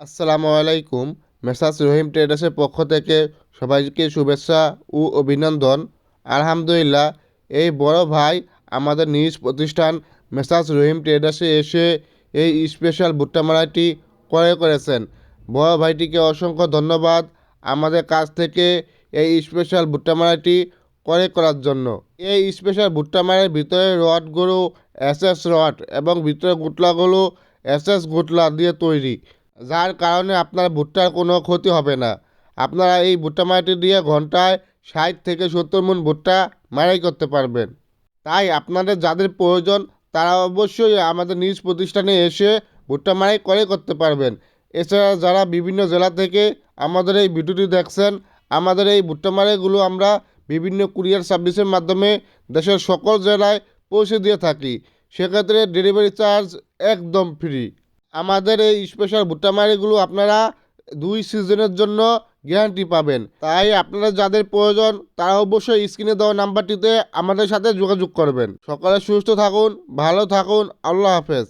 আসসালামু আলাইকুম। মেসাজ রহিম ট্রেডার্সের পক্ষ থেকে সবাইকে শুভেচ্ছা ও অভিনন্দন। আলহামদুলিল্লাহ, এই বড় ভাই আমাদের নিজ প্রতিষ্ঠান মেসাজ রহিম ট্রেডার্সে এসে এই স্পেশাল ভুট্টা মারাইটি ক্রয় করেছেন। বড় ভাইটিকে অসংখ্য ধন্যবাদ আমাদের কাছ থেকে এই স্পেশাল ভুট্টা মারাইটি ক্রয় করার জন্য। এই স্পেশাল ভুট্টা মারার ভিতরে রডগুলো এস এস রড এবং ভিতরে গুটলাগুলো, এস এস গুটলা দিয়ে তৈরি। যার কারণে আপনার ভুট্টার কোনো ক্ষতি হবে না। আপনারা এই ভুট্টা মাটি দিয়ে ঘন্টায় ষাট থেকে সত্তর মন ভুট্টা মারাই করতে পারবেন। তাই আপনাদের যাদের প্রয়োজন, তারা অবশ্যই আমাদের নিজ প্রতিষ্ঠানে এসে ভুট্টা মারাই করে করতে পারবেন। এছাড়া যারা বিভিন্ন জেলা থেকে আমাদের এই ভিডিওটি দেখছেন, আমাদের এই ভুট্টা মারাইগুলো আমরা বিভিন্ন কুরিয়ার সার্ভিসের মাধ্যমে দেশের সকল জেলায় পৌঁছে দিয়ে থাকি। সেক্ষেত্রে ডেলিভারি চার্জ একদম ফ্রি। আমাদের এই স্পেশাল ভুট্টা মারিগুলো আপনারা দুই সিজনের জন্য গ্যারান্টি পাবেন। তাই আপনারা যাদের প্রয়োজন, তারা অবশ্যই স্ক্রিনে দেওয়া নাম্বারটিতে আমাদের সাথে যোগাযোগ করবেন। সকালে সুস্থ থাকুন, ভালো থাকুন, আল্লাহ হাফেজ।